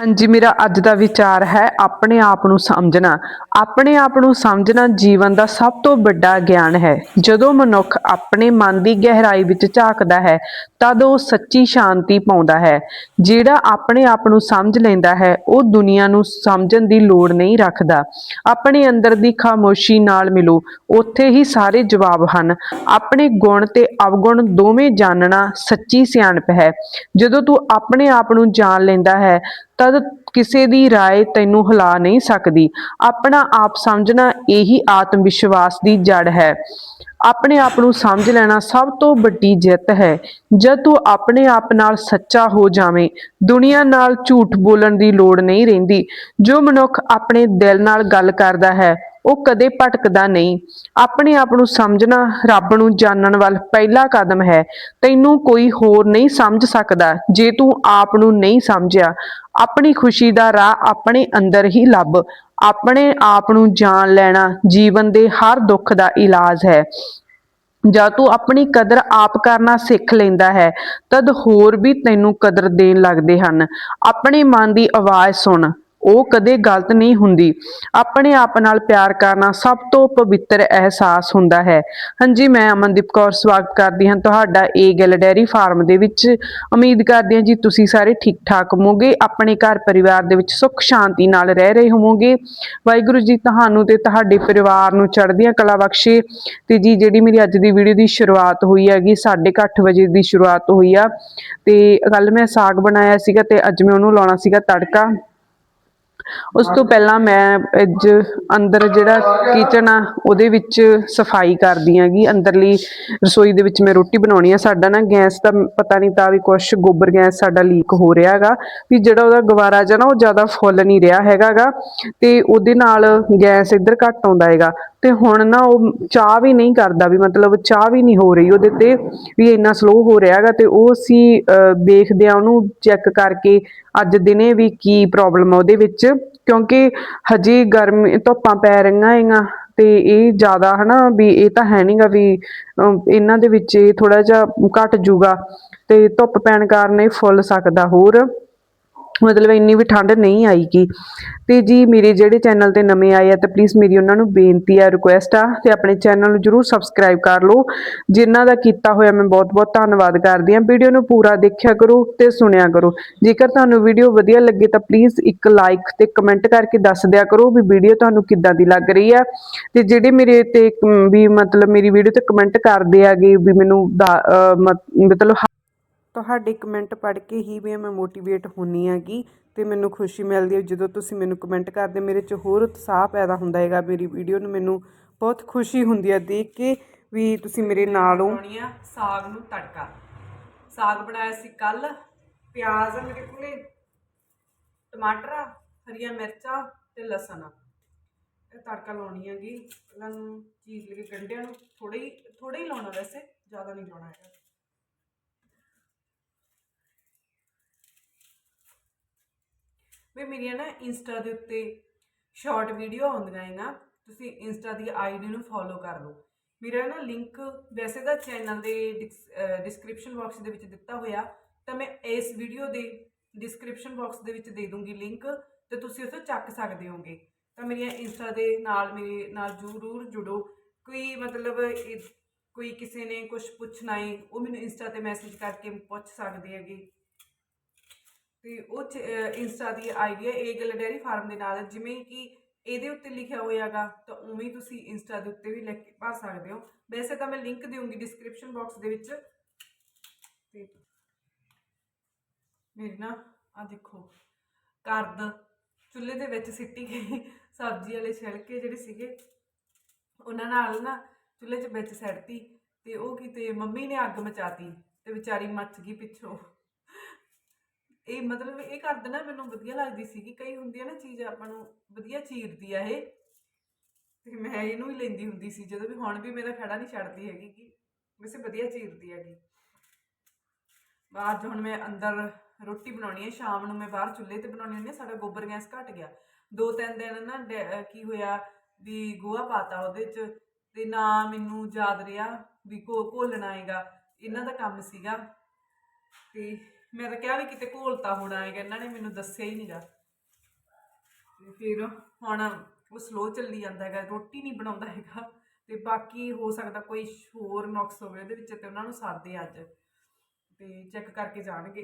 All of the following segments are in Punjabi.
ਹਾਂਜੀ, ਮੇਰਾ ਅੱਜ ਦਾ ਵਿਚਾਰ ਹੈ ਆਪਣੇ ਆਪ ਨੂੰ ਸਮਝਣਾ। ਆਪਣੇ ਆਪ ਨੂੰ ਸਮਝਣਾ ਜੀਵਨ ਦਾ ਸਭ ਤੋਂ ਵੱਡਾ ਗਿਆਨ ਹੈ। ਜਦੋਂ ਮਨੁੱਖ ਆਪਣੇ ਮਨ ਦੀ ਗਹਿਰਾਈ ਵਿੱਚ ਝਾਕਦਾ ਹੈ, ਤਦ ਉਹ ਸੱਚੀ ਸ਼ਾਂਤੀ ਪਾਉਂਦਾ ਹੈ। ਜਿਹੜਾ ਆਪਣੇ ਆਪ ਨੂੰ ਸਮਝ ਲੈਂਦਾ ਹੈ, ਉਹ ਦੁਨੀਆ ਨੂੰ ਸਮਝਣ ਦੀ ਲੋੜ ਨਹੀਂ ਰੱਖਦਾ। ਆਪਣੇ ਅੰਦਰ ਦੀ ਖਾਮੋਸ਼ੀ ਨਾਲ ਮਿਲੋ, ਉੱਥੇ ਹੀ ਸਾਰੇ ਜਵਾਬ ਹਨ। ਆਪਣੇ ਗੁਣ ਤੇ ਅਵਗੁਣ ਦੋਵੇਂ ਜਾਣਨਾ ਸੱਚੀ ਸਿਆਣਪ ਹੈ। ਜਦੋਂ ਤੂੰ ਆਪਣੇ ਆਪ ਨੂੰ ਜਾਣ ਲੈਂਦਾ ਹੈ ਤਦ ਕਿਸੇ ਦੀ ਰਾਏ ਤੈਨੂੰ ਹਿਲਾ ਨਹੀਂ ਸਕਦੀ। ਆਪਣਾ ਆਪ ਸਮਝਣਾ ਇਹੀ ਆਤਮ ਵਿਸ਼ਵਾਸ ਦੀ ਜੜ ਹੈ। ਆਪਣੇ ਆਪ ਨੂੰ ਸਮਝ ਲੈਣਾ ਸਭ ਤੋਂ ਵੱਡੀ ਜਿੱਤ ਹੈ। ਜਦ ਤੂੰ ਆਪਣੇ ਆਪ ਨਾਲ ਸੱਚਾ ਹੋ ਜਾਵੇਂ, ਦੁਨੀਆ ਨਾਲ ਝੂਠ ਬੋਲਣ ਦੀ ਲੋੜ ਨਹੀਂ ਰਹਿੰਦੀ। ਜੋ ਮਨੁੱਖ ਆਪਣੇ ਦਿਲ ਨਾਲ ਗੱਲ ਕਰਦਾ ਹੈ ਉਹ ਕਦੇ ਭਟਕਦਾ ਨਹੀਂ। ਆਪਣੇ ਆਪ ਨੂੰ ਸਮਝਣਾ ਰੱਬ ਨੂੰ ਜਾਣਨ ਵੱਲ ਪਹਿਲਾ ਕਦਮ ਹੈ। ਤੈਨੂੰ ਕੋਈ ਹੋਰ ਨਹੀਂ ਸਮਝ ਸਕਦਾ ਜੇ ਤੂੰ ਆਪ ਨੂੰ ਨਹੀਂ ਸਮਝਿਆ। ਆਪਣੀ ਖੁਸ਼ੀ ਦਾ ਰਾਹ ਆਪਣੇ ਅੰਦਰ ਹੀ ਲੱਭ। ਆਪਣੇ ਆਪ ਨੂੰ ਜਾਣ ਲੈਣਾ ਜੀਵਨ ਦੇ ਹਰ ਦੁੱਖ ਦਾ ਇਲਾਜ ਹੈ। ਜਦ ਤੂੰ ਆਪਣੀ ਕਦਰ ਆਪ ਕਰਨਾ ਸਿੱਖ ਲੈਂਦਾ ਹੈ, ਤਦ ਹੋਰ ਵੀ ਤੈਨੂੰ ਕਦਰ ਦੇਣ ਲੱਗਦੇ ਹਨ। ਆਪਣੇ ਮਨ ਦੀ ਆਵਾਜ਼ ਸੁਣ। ਉਹ ਕਦੇ ਗਲਤ ਨਹੀਂ ਹੁੰਦੀ। ਆਪਣੇ ਆਪ ਨਾਲ ਪਿਆਰ ਕਰਨਾ ਸਭ ਤੋਂ ਪਵਿੱਤਰ ਅਹਿਸਾਸ ਹੁੰਦਾ ਹੈ। ਹਾਂਜੀ, ਮੈਂ ਅਮਨਦੀਪ ਕੌਰ ਸਵਾਗਤ ਕਰਦੀ ਹਾਂ ਤੁਹਾਡਾ ਏ ਗਿੱਲ ਡੈਰੀ ਫਾਰਮ ਦੇ ਵਿੱਚ। ਉਮੀਦ ਕਰਦੀ ਹਾਂ ਜੀ ਤੁਸੀਂ ਸਾਰੇ ਠੀਕ ਠਾਕ ਹੋਵੋਗੇ, ਆਪਣੇ ਘਰ ਪਰਿਵਾਰ ਦੇ ਵਿੱਚ ਸੁੱਖ ਸ਼ਾਂਤੀ ਨਾਲ ਰਹਿ ਰਹੇ ਹੋਵੋਗੇ। ਵਾਹਿਗੁਰੂ ਜੀ ਤੁਹਾਨੂੰ ਤੇ ਤੁਹਾਡੇ ਪਰਿਵਾਰ ਨੂੰ ਚੜ੍ਹਦੀਆਂ ਕਲਾ ਬਖਸ਼ੇ। ਤੇ ਜੀ, ਜਿਹੜੀ ਮੇਰੀ ਅੱਜ ਦੀ ਵੀਡੀਓ ਦੀ ਸ਼ੁਰੂਆਤ ਹੋਈ ਹੈਗੀ 8:30 ਵਜੇ ਦੀ ਸ਼ੁਰੂਆਤ ਹੋਈ ਆ। ਤੇ ਕੱਲ ਮੈਂ ਸਾਗ ਬਣਾਇਆ ਸੀਗਾ ਤੇ ਅੱਜ ਮੈਂ ਉਹਨੂੰ ਲਾਉਣਾ ਸੀਗਾ ਤੜਕਾ। ਉਸ ਤੋਂ ਪਹਿਲਾਂ ਮੈਂ ਅੱਜ ਅੰਦਰ ਜਿਹੜਾ ਕਿਚਨ ਆ ਉਹਦੇ ਵਿੱਚ ਸਫ਼ਾਈ ਕਰਦੀ ਆਂਗੀ ਅੰਦਰਲੀ ਰਸੋਈ ਦੇ ਵਿੱਚ ਮੈਂ ਰੋਟੀ ਬਣਾਉਣੀ ਆ। ਸਾਡਾ ਨਾ ਗੈਸ ਦਾ ਪਤਾ ਨਹੀਂ ਤਾਂ ਵੀ ਕੁਛ ਗੋਬਰ ਗੈਸ ਸਾਡਾ ਲੀਕ ਹੋ ਰਿਹਾ ਹੈਗਾ। ਵੀ ਜਿਹੜਾ ਉਹਦਾ ਗਵਾਰਾ ਜਿਹਾ ਨਾ ਉਹ ਜ਼ਿਆਦਾ ਫੁੱਲ ਨਹੀਂ ਰਿਹਾ ਹੈਗਾਗਾ ਤੇ ਉਹਦੇ ਨਾਲ ਗੈਸ ਇੱਧਰ ਘੱਟ ਆਉਂਦਾ ਹੈਗਾ। ਤੇ ਹੁਣ ਨਾ ਉਹ ਚਾਹ ਵੀ ਨਹੀਂ ਕਰਦਾ ਵੀ ਮਤਲਬ ਚਾਹ ਵੀ ਨਹੀਂ ਹੋ ਰਹੀ ਉਹਦੇ ਤੇ ਵੀ ਇੰਨਾ ਸਲੋ ਹੋ ਰਿਹਾ ਹੈਗਾ। ਤੇ ਉਹ ਅਸੀਂ ਅਹ, ਦੇਖਦੇ ਆ ਉਹਨੂੰ ਚੈੱਕ ਕਰਕੇ ਅੱਜ ਦਿਨੇ ਵੀ ਕੀ ਪ੍ਰੋਬਲਮ ਆ ਉਹਦੇ ਵਿੱਚ। ਕਿਉਂਕਿ ਹਜੇ ਗਰਮੀ ਧੁੱਪਾਂ ਪੈ ਰਹੀਆਂ ਹੈਗੀਆਂ ਤੇ ਇਹ ਜ਼ਿਆਦਾ ਹਨਾ ਵੀ ਇਹ ਤਾਂ ਹੈ ਨਹੀਂਗਾ ਵੀ ਅਮ, ਇਹਨਾਂ ਦੇ ਵਿੱਚ ਇਹ ਥੋੜਾ ਜਿਹਾ ਘਟ ਜੂਗਾ ਤੇ ਧੁੱਪ ਪੈਣ ਕਾਰਨ ਇਹ ਫੁੱਲ ਸਕਦਾ ਹੋਰ। ਮਤਲਬ ਇੰਨੀ ਵੀ ਠੰਡ ਨਹੀਂ ਆਈਗੀ। ਤੇ ਜੀ ਮੇਰੇ ਜਿਹੜੇ ਚੈਨਲ ਤੇ ਨਵੇਂ ਆਏ ਆ ਤਾਂ ਪਲੀਜ਼ ਮੇਰੀ ਉਹਨਾਂ ਨੂੰ ਬੇਨਤੀ ਆ ਰਿਕੁਐਸਟ ਆ ਤੇ ਆਪਣੇ ਚੈਨਲ ਨੂੰ ਜਰੂਰ ਸਬਸਕ੍ਰਾਈਬ ਕਰ ਲਓ। ਜਿਨ੍ਹਾਂ ਦਾ ਕੀਤਾ ਹੋਇਆ ਮੈਂ ਬਹੁਤ-ਬਹੁਤ ਧੰਨਵਾਦ ਕਰਦੀ ਹਾਂ ਵੀਡੀਓ ਨੂੰ ਪੂਰਾ ਦੇਖਿਆ ਕਰੋ ਤੇ ਸੁਣਿਆ ਕਰੋ। ਜੇਕਰ ਤੁਹਾਨੂੰ ਵੀਡੀਓ ਵਧੀਆ ਲੱਗੇ ਤਾਂ ਪਲੀਜ਼ ਇੱਕ ਲਾਈਕ ਤੇ ਕਮੈਂਟ ਕਰਕੇ ਦੱਸ ਦਿਆ ਕਰੋ ਵੀ ਵੀਡੀਓ ਤੁਹਾਨੂੰ ਕਿੱਦਾਂ ਦੀ ਲੱਗ ਰਹੀ ਆ। ਤੇ ਜਿਹੜੇ ਮੇਰੇ ਤੇ, ਵੀ ਮਤਲਬ ਮੇਰੀ ਵੀਡੀਓ ਤੇ ਕਮੈਂਟ ਕਰਦੇ ਆਗੇ ਵੀ ਮੈਨੂੰ ਮਤਲਬ ਤੁਹਾਡੇ ਕਮੈਂਟ ਪੜ੍ਹ ਕੇ ਹੀ ਵੀ ਮੈਂ ਮੋਟੀਵੇਟ ਹੁੰਨੀ ਆਗੀ ਤੇ ਮੈਨੂੰ ਖੁਸ਼ੀ ਮਿਲਦੀ ਹੈ। ਜਦੋਂ ਤੁਸੀਂ ਮੈਨੂੰ ਕਮੈਂਟ ਕਰਦੇ, ਮੇਰੇ 'ਚ ਹੋਰ ਉਤਸ਼ਾਹ ਪੈਦਾ ਹੁੰਦਾ ਹੈਗਾ, ਮੇਰੀ ਵੀਡੀਓ ਨੂੰ ਮੈਨੂੰ ਬਹੁਤ ਖੁਸ਼ੀ ਹੁੰਦੀ ਹੈ ਦੇਖ ਕੇ ਵੀ ਤੁਸੀਂ ਮੇਰੇ ਨਾਲ ਹੋ ਆ ਸਾਗ ਨੂੰ ਤੜਕਾ। ਸਾਗ ਬਣਾਇਆ ਸੀ ਕੱਲ ਪਿਆਜ਼ ਮੇਰੇ ਕੋਲੇ, ਟਮਾਟਰ, ਹਰੀਆਂ ਮਿਰਚਾਂ ਤੇ ਲਸਣ। ਆ ਇਹ ਤੜਕਾ ਲਾਉਣੀ ਹੈਗੀ। ਇਹਨਾਂ ਨੂੰ ਚੀਜ਼ ਲਗੇ ਗੰਢਿਆਂ ਨੂੰ ਥੋੜਾ ਹੀ ਥੋੜਾ ਹੀ ਲਾਉਣਾ ਵੈਸੇ, ਜ਼ਿਆਦਾ ਨਹੀਂ ਲਾਉਣਾ ਹੈਗਾ। ਵੀ ਮੇਰੀਆਂ ਨਾ ਇੰਸਟਾ ਦੇ ਉੱਤੇ ਸ਼ਾਰਟ ਵੀਡੀਓ ਆਉਂਦੀਆਂ ਹੈਗਾ ਤੁਸੀਂ ਇੰਸਟਾ ਦੀ ਆਈਡੀ ਨੂੰ ਫੋਲੋ ਕਰ ਲਓ। ਮੇਰਾ ਨਾ ਲਿੰਕ ਵੈਸੇ ਤਾਂ ਚੈਨਲ ਦੇ ਡਿਸਕ੍ਰਿਪਸ਼ਨ ਬਾਕਸ ਦੇ ਵਿੱਚ ਦਿੱਤਾ ਹੋਇਆ। ਤਾਂ ਮੈਂ ਇਸ ਵੀਡੀਓ ਦੇ ਡਿਸਕ੍ਰਿਪਸ਼ਨ ਬਾਕਸ ਦੇ ਵਿੱਚ ਦੇ ਦੂੰਗੀ ਲਿੰਕ ਤੇ ਤੁਸੀਂ ਉਸ ਤੋਂ ਚੱਕ ਸਕਦੇ ਹੋਗੇ ਤਾਂ ਮੇਰੀਆਂ ਇੰਸਟਾ ਦੇ ਨਾਲ ਮੇਰੇ ਨਾਲ ਜ਼ਰੂਰ ਜੁੜੋ। ਕੋਈ ਮਤਲਬ ਕੋਈ ਕਿਸੇ ਨੇ ਕੁਝ ਪੁੱਛਣਾ ਹੈ ਉਹ ਮੈਨੂੰ ਇੰਸਟਾ ਤੇ ਮੈਸੇਜ ਕਰਕੇ ਪੁੱਛ ਸਕਦੇ ਹੈਗੇ। ਤੇ ਉਹ ਚ- ਇੰਸਟਾ ਦੀ ਆਈਡੀ ਹੈ ਏ ਗੱਲ ਡੈਰੀ ਫਾਰਮ ਦੇ ਨਾਲ ਜਿਵੇਂ ਕਿ ਇਹਦੇ ਉੱਤੇ ਲਿਖਿਆ ਹੋਇਆਗਾ, ਤਾਂ ਉਵੇਂ ਤੁਸੀਂ ਇੰਸਟਾ ਦੇ ਉੱਤੇ ਵੀ ਲਿਖ ਕੇ ਪਾ ਸਕਦੇ ਹੋ। ਵੈਸੇ ਤਾਂ ਮੈਂ ਲਿੰਕ ਦੇਵਾਂਗੀ ਡਿਸਕ੍ਰਿਪਸ਼ਨ ਬਾਕਸ ਦੇ ਵਿੱਚ। ਤੇ ਮੇਰੀ ਨਾ ਆ ਦੇਖੋ ਕਰਦ ਚੁੱਲ੍ਹੇ ਦੇ ਵਿੱਚ ਸਿੱਟੀ ਗਈ ਸਬਜ਼ੀ ਵਾਲੇ ਛਿਲਕੇ ਜਿਹੜੇ ਸੀਗੇ, ਉਹਨਾਂ ਨਾਲ ਨਾ ਚੁੱਲ੍ਹੇ 'ਚ ਵਿੱਚ ਸੱਟਤੀ ਤੇ ਉਹ ਕਿਤੇ ਮੰਮੀ ਨੇ ਅੱਗ ਮਚਾਤੀ ਤੇ ਵਿਚਾਰੀ ਮੱਚ ਗਈ ਪਿੱਛੋਂ। ਇਹ ਮਤਲਬ ਇਹ ਕਰਦ ਨਾ ਮੈਨੂੰ ਵਧੀਆ ਲੱਗਦੀ ਸੀਗੀ ਕਈ ਹੁੰਦੀ ਆ ਨਾ ਚੀਜ਼ ਆਪਾਂ ਨੂੰ ਵਧੀਆ ਚੀਰਦੀ ਆ ਇਹ। ਤੇ ਮੈਂ ਇਹਨੂੰ ਹੀ ਲੈਂਦੀ ਹੁੰਦੀ ਸੀ ਜਦੋਂ ਵੀ ਹੁਣ ਵੀ ਮੇਰਾ ਖੜਾ ਨਹੀਂ ਛੱਡਦੀ ਹੈਗੀ ਕਿ ਵੈਸੇ ਵਧੀਆ ਚੀਰਦੀ ਹੈਗੀ। ਬਾਅਦ ਹੁਣ ਮੈਂ ਅੰਦਰ ਰੋਟੀ ਬਣਾਉਣੀ ਹੈ ਸ਼ਾਮ ਨੂੰ ਮੈਂ ਬਾਹਰ ਚੁੱਲ੍ਹੇ ਤੇ ਬਣਾਉਣੀ ਹੁੰਦੀ ਹੈ ਸਾਡਾ ਗੋਬਰ ਗੈਸ ਘਟ ਗਿਆ। ਦੋ ਤਿੰਨ ਦਿਨ ਨਾ ਡੈ- ਕੀ ਹੋਇਆ ਵੀ ਗੋਹਾ ਪਾਤਾ ਉਹਦੇ 'ਚ ਤੇ ਨਾ ਮੈਨੂੰ ਯਾਦ ਰਿਹਾ ਵੀ ਕੋ ਘੋਲਣਾ ਹੈਗਾ। ਇਹਨਾਂ ਦਾ ਕੰਮ ਸੀਗਾ। ਤੇ ਮੈਂ ਤਾਂ ਕਿਹਾ ਵੀ ਕਿਤੇ ਘੋਲਤਾ ਹੋਣਾ ਹੈਗਾ, ਇਹਨਾਂ ਨੇ ਮੈਨੂੰ ਦੱਸਿਆ ਹੀ ਨਹੀਂਗਾ ਤੇ ਫਿਰ ਹੁਣ ਉਹ ਸਲੋ ਚੱਲੀ ਜਾਂਦਾ ਹੈਗਾ, ਰੋਟੀ ਨਹੀਂ ਬਣਾਉਂਦਾ ਹੈਗਾ। ਤੇ ਬਾਕੀ ਹੋ ਸਕਦਾ ਕੋਈ ਹੋਰ ਨੁਕਸ ਹੋਵੇ ਉਹਦੇ ਵਿੱਚ ਤੇ ਉਹਨਾਂ ਨੂੰ ਸਾਦੇ ਅੱਜ। ਤੇ ਚੈੱਕ ਕਰਕੇ ਜਾਣਗੇ।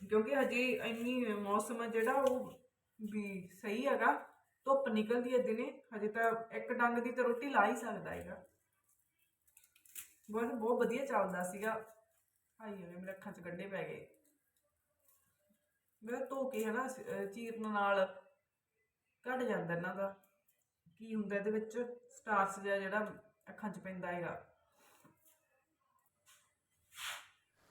ਕਿਉਂਕਿ ਹਜੇ ਇੰਨੀ ਮੌਸਮ ਆ ਜਿਹੜਾ ਉਹ ਵੀ ਸਹੀ ਹੈਗਾ, ਧੁੱਪ ਨਿਕਲਦੀ ਹੈ ਦਿਨੇ, ਹਜੇ ਤਾਂ ਇੱਕ ਡੰਗ ਦੀ ਤਾਂ ਰੋਟੀ ਲਾ ਹੀ ਸਕਦਾ ਹੈਗਾ। ਬਹੁਤ ਬਹੁਤ ਵਧੀਆ ਚੱਲਦਾ ਸੀਗਾ। ਹਾਈ ਹੋਵੇ ਮੇਰੇ ਅੱਖਾਂ 'ਚ ਗੰਢੇ ਪੈ ਗਏ। ਮੈਂ ਧੋ ਕੇ ਹਨਾ ਚੀਰਨ ਨਾਲ ਘਟ ਜਾਂਦਾ ਇਹਨਾਂ ਦਾ। ਕੀ ਹੁੰਦਾ ਇਹਦੇ ਵਿੱਚ? ਸਟਾਰਚ ਜਿਹੜਾ ਅੱਖਾਂ 'ਚ ਪੈਂਦਾ ਹੈਗਾ।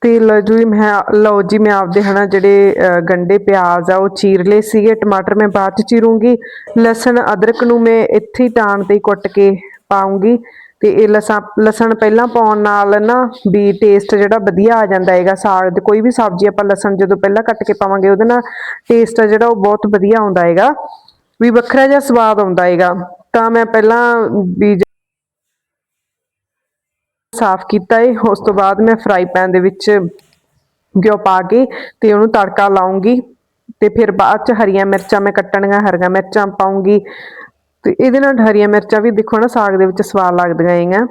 ਤੇ ਲਓ ਜੀ, ਮੈਂ, ਲਓ ਜੀ, ਮੈਂ ਆਪਦੇ ਹਨਾ ਜਿਹੜੇ ਗੰਡੇ ਪਿਆਜ਼ ਆ, ਉਹ ਚੀਰ ਲਏ ਸੀਗੇ। ਟਮਾਟਰ ਮੈਂ ਬਾਅਦ ਚ ਚੀਰੂੰਗੀ। ਲਸਣ, ਅਦਰਕ ਨੂੰ ਮੈਂ ਇੱਥੇ ਟਾਣ ਤੇ ਕੁੱਟ ਕੇ ਪਾਉਂਗੀ ਤੇ ਇਹ ਲਸਣ ਲਸਣ ਪਹਿਲਾਂ ਪਾਉਣ ਨਾਲ ਨਾ ਵੀ ਟੇਸਟ ਜਿਹੜਾ ਵਧੀਆ ਆ ਜਾਂਦਾ ਹੈਗਾ ਸਾਗ ਤੇ ਕੋਈ ਵੀ ਸਬਜ਼ੀ ਆਪਾਂ ਲਸਣ ਜਦੋਂ ਪਹਿਲਾਂ ਕੱਟ ਕੇ ਪਾਵਾਂਗੇ ਉਹਦੇ ਨਾਲ ਟੇਸਟ ਆ ਜਿਹੜਾ ਉਹ ਬਹੁਤ ਵਧੀਆ ਆਉਂਦਾ ਹੈਗਾ, ਵੀ ਵੱਖਰਾ ਜਿਹਾ ਸਵਾਦ ਆਉਂਦਾ ਹੈਗਾ। ਤਾਂ ਮੈਂ ਪਹਿਲਾਂ ਵੀ ਸਾਫ਼ ਕੀਤਾ ਏ, ਉਸ ਤੋਂ ਬਾਅਦ ਮੈਂ ਫਰਾਈ ਪੈਨ ਦੇ ਵਿੱਚ ਘਿਓ ਪਾ ਕੇ ਤੇ ਉਹਨੂੰ ਤੜਕਾ ਲਾਉਂਗੀ ਤੇ ਫਿਰ ਬਾਅਦ ਚ ਹਰੀਆਂ ਮਿਰਚਾਂ ਮੈਂ ਕੱਟਣੀਆਂ, ਹਰੀਆਂ ਮਿਰਚਾਂ ਪਾਉਂਗੀ। ਤੇ ਇਹਦੇ ਨਾਲ ਹਰੀਆਂ ਮਿਰਚਾਂ ਵੀ ਦੇਖੋ ਨਾ ਸਾਗ ਦੇ ਵਿੱਚ ਸਵਾਦ ਲੱਗਦੀਆਂ ਹੈਗੀਆਂ।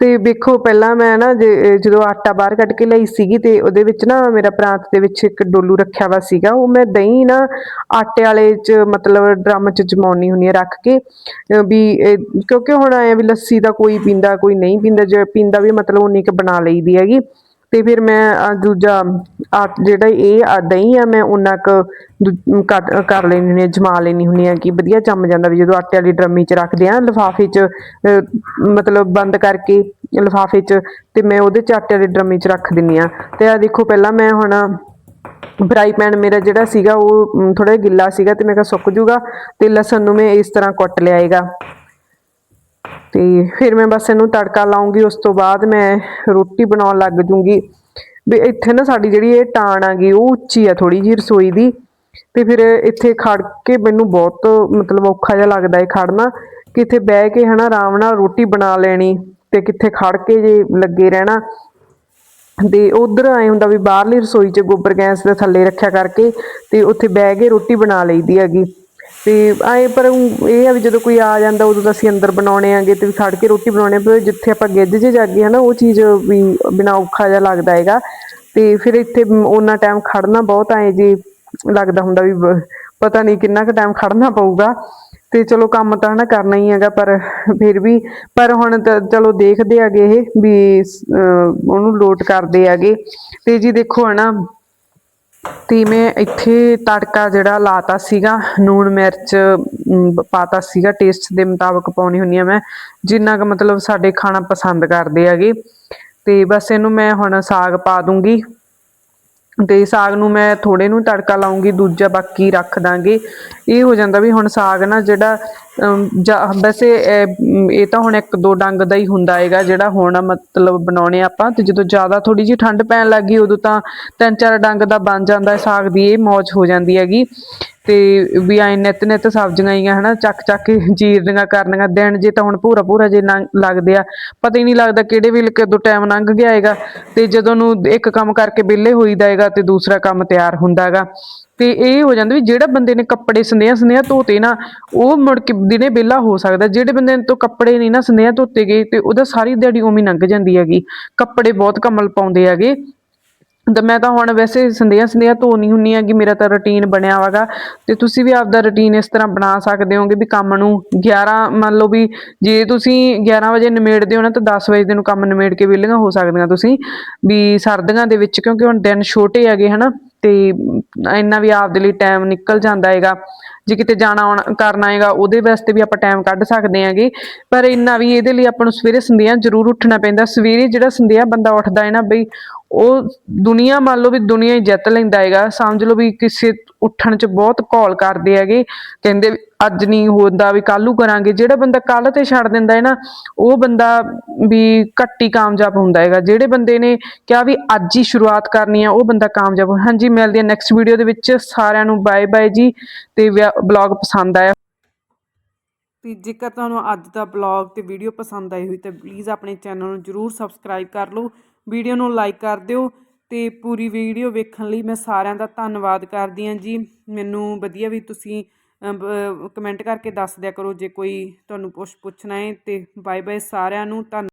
ਤੇ ਵੇਖੋ, ਪਹਿਲਾਂ ਮੈਂ ਨਾ ਜਦੋਂ ਆਟਾ ਬਾਹਰ ਕੱਢ ਕੇ ਲਈ ਸੀਗੀ ਤੇ ਉਹਦੇ ਵਿੱਚ ਨਾ ਮੇਰਾ ਪ੍ਰਾਂਤ ਦੇ ਵਿੱਚ ਇੱਕ ਡੋਲੂ ਰੱਖਿਆ ਵਾ ਸੀਗਾ, ਉਹ ਮੈਂ ਦਹੀਂ ਨਾ ਆਟੇ ਵਾਲੇ ਚ ਮਤਲਬ ਡਰਮ ਚ ਜਮਾਉਣੀ ਹੁੰਦੀ ਹੈ ਰੱਖ ਕੇ ਵੀ ਕਿਉਂਕਿ ਹੁਣ ਆਇਆ ਵੀ ਲੱਸੀ ਦਾ ਕੋਈ ਪੀਂਦਾ, ਕੋਈ ਨਹੀਂ ਪੀਂਦਾ, ਜੇ ਪੀਂਦਾ ਵੀ ਮਤਲਬ ਉਨੀ ਕੁ ਬਣਾ ਲਈਦੀ ਹੈਗੀ। ਤੇ ਫਿਰ ਮੈਂ ਦੂਜਾ ਜਿਹੜਾ ਇਹ ਦਹੀਂ ਆ ਮੈਂ ਉਹਨਾਂ ਕ ਕੱਟ ਕਰ ਲੈਣੀ ਹੁੰਦੀ ਹਾਂ ਜਮਾ ਲੈਣੀ ਹੁੰਦੀ ਆ ਕਿ ਵਧੀਆ ਜੰਮ ਜਾਂਦਾ ਵੀ ਜਦੋਂ ਆਟੇ ਵਾਲੀ ਡਰਮੀ ਚ ਰੱਖਦੇ ਆ ਲਿਫਾਫੇ ਚ ਅਹ, ਮਤਲਬ ਬੰਦ ਕਰਕੇ ਲਿਫਾਫੇ ਚ ਤੇ ਮੈਂ ਉਹਦੇ ਚ ਆਟੇ ਵਾਲੀ ਡਰਮੀ ਚ ਰੱਖ ਦਿੰਨੀ ਆ ਤੇ ਆ ਦੇਖੋ ਪਹਿਲਾਂ ਮੈਂ ਹੁਣ ਫਰਾਈ ਪੈਨ ਮੇਰਾ ਜਿਹੜਾ ਸੀਗਾ ਉਹ ਥੋੜਾ ਗਿੱਲਾ ਸੀਗਾ ਤੇ ਮੈਂ ਕਿਹਾ ਸੁੱਕ ਜੂਗਾ ਤੇ ਲਸਣ ਨੂੰ ਮੈਂ ਇਸ ਤਰ੍ਹਾਂ ਕੁੱਟ ਲਿਆਏਗਾ। ਤੇ ਫਿਰ ਮੈਂ ਬਸ ਇਹਨੂੰ ਤੜਕਾ ਲਾਉਂਗੀ, ਉਸ ਤੋਂ ਬਾਅਦ ਮੈਂ ਰੋਟੀ ਬਣਾਉਣ ਲੱਗ ਜੂੰਗੀ। ਵੀ ਇੱਥੇ ਨਾ ਸਾਡੀ ਜਿਹੜੀ ਇਹ ਟਾਣ ਆ ਗਈ, ਉਹ ਉੱਚੀ ਆ ਥੋੜੀ ਜਿਹੀ ਰਸੋਈ ਦੀ। ਤੇ ਫਿਰ ਇੱਥੇ ਖੜ ਕੇ ਮੈਨੂੰ ਬਹੁਤ ਮਤਲਬ ਔਖਾ ਜਿਹਾ ਲੱਗਦਾ ਹੈ ਖੜਨਾ। ਕਿਥੇ ਬਹਿ ਕੇ ਹਨਾ ਆਰਾਮ ਨਾਲ ਰੋਟੀ ਬਣਾ ਲੈਣੀ ਤੇ ਕਿੱਥੇ ਖੜ ਕੇ ਜੇ ਲੱਗੇ ਰਹਿਣਾ। ਤੇ ਉਧਰ ਆਏ ਹੁੰਦਾ ਵੀ ਬਾਹਰਲੀ ਰਸੋਈ 'ਚ ਗੋਬਰ ਗੈਸ ਦੇ ਥੱਲੇ ਰੱਖਿਆ ਕਰਕੇ ਤੇ ਉੱਥੇ ਬਹਿ ਕੇ ਰੋਟੀ ਬਣਾ ਲਈਦੀ ਹੈਗੀ। ਤੇ ਆਏ ਪਰ ਇਹ ਆ ਵੀ ਜਦੋਂ ਕੋਈ ਆ ਜਾਂਦਾ, ਉਦੋਂ ਤਾਂ ਅਸੀਂ ਅੰਦਰ ਬਣਾਉਣੇ ਆਂਗੇ ਤੇ ਵੀ ਖੜ ਕੇ ਰੋਟੀ ਬਣਾਉਣੇ ਪਰ ਜਿੱਥੇ ਆਪਾਂ ਗਿੱਜ ਜੇ ਜਾਗੇ ਹਨਾ, ਉਹ ਚੀਜ਼ ਵੀ ਬਿਨਾ ਔਖਾ ਜਿਹਾ ਲੱਗਦਾ ਹੈਗਾ। ਤੇ ਫਿਰ ਇੱਥੇ ਉਹਨਾਂ ਟਾਈਮ ਖੜਨਾ ਬਹੁਤ ਆਏ ਜੀ ਲੱਗਦਾ ਹੁੰਦਾ ਵੀ ਪਤਾ ਨਹੀਂ ਕਿੰਨਾ ਕੁ ਟਾਈਮ ਖੜਨਾ ਪਊਗਾ। ਤੇ ਚਲੋ ਕੰਮ ਤਾਂ ਨਾ ਕਰਨਾ ਹੀ ਹੈਗਾ, ਪਰ ਫਿਰ ਵੀ, ਪਰ ਹੁਣ ਤਾਂ ਚਲੋ ਦੇਖਦੇ ਹੈਗੇ ਇਹ ਵੀ ਉਹਨੂੰ ਲੋਟ ਕਰਦੇ ਹੈਗੇ। ਤੇ ਜੀ ਦੇਖੋ ਹਨਾ ਤੇ ਮੈਂ ਇੱਥੇ ਤੜਕਾ ਜਿਹੜਾ ਲਾਤਾ ਸੀਗਾ ਨੂਣ ਮਿਰਚ ਪਾਤਾ ਸੀਗਾ ਟੇਸਟ ਦੇ ਮੁਤਾਬਕ ਪਾਉਣੀ ਹੁੰਦੀ ਆ ਮੈਂ। ਜਿੰਨਾ ਕੁ ਮਤਲਬ ਸਾਡੇ ਖਾਣਾ ਪਸੰਦ ਕਰਦੇ ਹੈਗੇ। ਤੇ ਬਸ ਇਹਨੂੰ ਮੈਂ ਹੁਣ ਸਾਗ ਪਾ ਦੂੰਗੀ। ਤੇ ਸਾਗ ਨੂੰ ਮੈਂ ਥੋੜੇ ਨੂੰ ਤੜਕਾ ਲਾਉਂਗੀ ਦੂਜਾ ਬਾਕੀ ਰੱਖ ਦਾਂਗੇ। ਇਹ ਹੋ ਜਾਂਦਾ ਵੀ ਹੁਣ ਸਾਗ ਨਾ ਜਿਹੜਾ ਅਮ, ਵੈਸੇ ਇਹ ਤਾਂ ਹੁਣ ਇੱਕ ਦੋ ਡੰਗ ਦਾ ਹੀ ਹੁੰਦਾ ਹੈਗਾ ਜਿਹੜਾ ਹੁਣ ਮਤਲਬ ਬਣਾਉਣੇ ਆਪਾਂ ਤੇ ਜਦੋਂ ਜ਼ਿਆਦਾ ਥੋੜੀ ਜਿਹੀ ਠੰਡ ਪੈਣ ਲੱਗੀ ਉਦੋਂ ਤਾਂ ਤਿੰਨ ਚਾਰ ਡੰਗ ਦਾ ਬਣ ਜਾਂਦਾ ਸਾਗ ਦੀ ਇਹ ਮੌਜ ਹੋ ਜਾਂਦੀ ਹੈਗੀ। ਤੇ ਵੀ ਐ ਨਿੱਤ ਨਿੱਤ ਸਬਜ਼ੀਆਂ ਹੀ ਹਨਾ, ਚੱਕ ਚੱਕ ਕੇ ਚੀਰਨੀਆਂ ਕਰਨੀਆਂ, ਦਿਨ ਜੇ ਤਾਂ ਹੁਣ ਪੂਰਾ ਪੂਰਾ ਜੇ ਲੱਗਦੇ ਆ, ਪਤਾ ਹੀ ਨਹੀਂ ਲੱਗਦਾ ਕਿਹੜੇ ਵੇਲੇ ਕਦੋਂ ਟਾਈਮ ਲੰਘ ਗਿਆ ਹੈਗਾ, ਤੇ ਜਦੋਂ ਨੂੰ ਇੱਕ ਕੰਮ ਕਰਕੇ ਵਿਹਲੇ ਹੋਈਦਾ ਹੈਗਾ ਤੇ ਦੂਸਰਾ ਕੰਮ ਤਿਆਰ ਹੁੰਦਾ ਹੈਗਾ, ਤੇ ਇਹ ਹੋ ਜਾਂਦਾ ਵੀ ਜਿਹੜਾ ਬੰਦੇ ਨੇ ਕੱਪੜੇ ਸੰਦਿਆ ਸੰਦਿਆ ਧੋਤੇ ਨਾ, ਉਹ ਮੁੜ ਕੇ ਦਿਨੇ ਵਿਹਲਾ ਹੋ ਸਕਦਾ, ਜਿਹੜੇ ਬੰਦੇ ਤੋਂ ਕੱਪੜੇ ਨਹੀਂ ਨਾ ਸੰਦਿਆ ਧੋਤੇ ਗਏ, ਤੇ ਉਹਦਾ ਸਾਰੀ ਦਿਹਾੜੀ ਉਵੇਂ ਲੰਘ ਜਾਂਦੀ ਹੈਗੀ, ਕੱਪੜੇ ਬਹੁਤ ਕਮਲ ਪਾਉਂਦੇ ਹੈਗੇ ਤੇ ਮੈਂ ਤਾਂ ਹੁਣ ਵੈਸੇ ਸੰਦੇਹਾਂ ਸੰਦੇਹਾਂ ਧੋਣੀ ਹੁੰਨੀ ਆ ਕਿ ਮੇਰਾ ਤਾਂ ਰੁਟੀਨ ਬਣਿਆ ਵਾਗਾ। ਤੇ ਤੁਸੀਂ ਵੀ ਆਪਦਾ ਰੁਟੀਨ ਇਸ ਤਰ੍ਹਾਂ ਬਣਾ ਸਕਦੇ ਹੋਗੇ ਵੀ ਕੰਮ ਨੂੰ 11 ਮੰਨ ਲਓ ਵੀ ਜੇ ਤੁਸੀਂ 11 ਵਜੇ ਨਿਮੇੜਦੇ ਹੋ ਨਾ ਤਾਂ 10 ਵਜੇ ਦੇ ਨੂੰ ਕੰਮ ਨਿਮੇੜ ਕੇ ਵਿਹਲੀਆਂ ਹੋ ਸਕਦੀਆਂ ਤੁਸੀਂ, ਵੀ ਸਰਦੀਆਂ ਦੇ ਵਿੱਚ ਕਿਉਂਕਿ ਹੁਣ ਦਿਨ ਛੋਟੇ ਹੈਗੇ ਹਨਾ, ਤੇ ਇੰਨਾ ਵੀ ਆਪਦੇ ਲਈ ਟਾਈਮ ਨਿਕਲ ਜਾਂਦਾ ਹੈਗਾ। ਜੇ ਕਿਤੇ ਜਾਣਾ ਆਉਣਾ, ਕਰਨਾ ਹੈਗਾ, ਉਹਦੇ ਵਾਸਤੇ ਵੀ ਆਪਾਂ ਟਾਈਮ ਕੱਢ ਸਕਦੇ ਹਾਂਗੇ। ਪਰ ਇੰਨਾ ਵੀ ਇਹਦੇ ਲਈ ਆਪਾਂ ਨੂੰ ਸਵੇਰੇ ਸੰਧਿਆ ਜ਼ਰੂਰ ਉੱਠਣਾ ਪੈਂਦਾ। ਸਵੇਰੇ ਜਿਹੜਾ ਸੰਧਿਆ ਬੰਦਾ ਉੱਠਦਾ ਹੈ ਨਾ ਬਈ ਉਹ ਦੁਨੀਆ ਮੰਨ ਲਓ ਵੀ ਦੁਨੀਆ ਹੀ ਜਿੱਤ ਲੈਂਦਾ ਹੈਗਾ, ਸਮਝ ਲਓ ਵੀ ਕਿਸੇ ਉੱਠਣ 'ਚ ਬਹੁਤ ਘੋਲ ਕਰਦੇ ਹੈਗੇ, ਕਹਿੰਦੇ ਅੱਜ ਨਹੀਂ ਹੁੰਦਾ ਵੀ ਕੱਲ੍ਹ ਕਰਾਂਗੇ, ਜਿਹੜਾ ਬੰਦਾ ਕੱਲ੍ਹ ਤੇ ਛੱਡ ਦਿੰਦਾ ਹੈ ਨਾ, ਉਹ ਬੰਦਾ ਵੀ ਘੱਟ ਹੀ ਕਾਮਯਾਬ ਹੁੰਦਾ ਹੈਗਾ, ਜਿਹੜੇ ਬੰਦੇ ਨੇ ਕਿਹਾ ਵੀ ਅੱਜ ਹੀ ਸ਼ੁਰੂਆਤ ਕਰਨੀ ਆ, ਉਹ ਬੰਦਾ ਕਾਮਯਾਬ ਹਾਂਜੀ, ਮਿਲਦੇ ਆ ਨੈਕਸਟ ਵੀਡੀਓ ਦੇ ਵਿੱਚ, ਸਾਰਿਆਂ ਨੂੰ ਬਾਏ ਬਾਏ ਜੀ, ਤੇ ਬਲੌਗ ਪਸੰਦ ਆਇਆ। ਤੇ ਜੇਕਰ ਤੁਹਾਨੂੰ ਅੱਜ ਦਾ ਬਲੌਗ ਤੇ ਵੀਡੀਓ ਪਸੰਦ ਆਈ ਹੋਈ, ਤਾਂ ਪਲੀਜ਼ ਆਪਣੇ ਚੈਨਲ ਨੂੰ ਜਰੂਰ ਸਬਸਕ੍ਰਾਈਬ ਕਰ ਲਓ। ਵੀਡੀਓ ਨੂੰ ਲਾਈਕ ਕਰ ਦਿਓ ਤੇ ਪੂਰੀ ਵੀਡੀਓ ਵੇਖਣ ਲਈ ਮੈਂ ਸਾਰਿਆਂ ਦਾ ਧੰਨਵਾਦ ਕਰਦੀ ਹਾਂ ਜੀ। ਮੈਨੂੰ ਵਧੀਆ ਵੀ ਤੁਸੀਂ ਕਮੈਂਟ ਕਰਕੇ ਦੱਸ ਦਿਆ ਕਰੋ ਜੇ ਕੋਈ ਤੁਹਾਨੂੰ ਕੁਛ ਪੁੱਛਣਾ ਹੈ ਤੇ ਬਾਏ ਬਾਏ ਸਾਰਿਆਂ ਨੂੰ, ਧੰਨ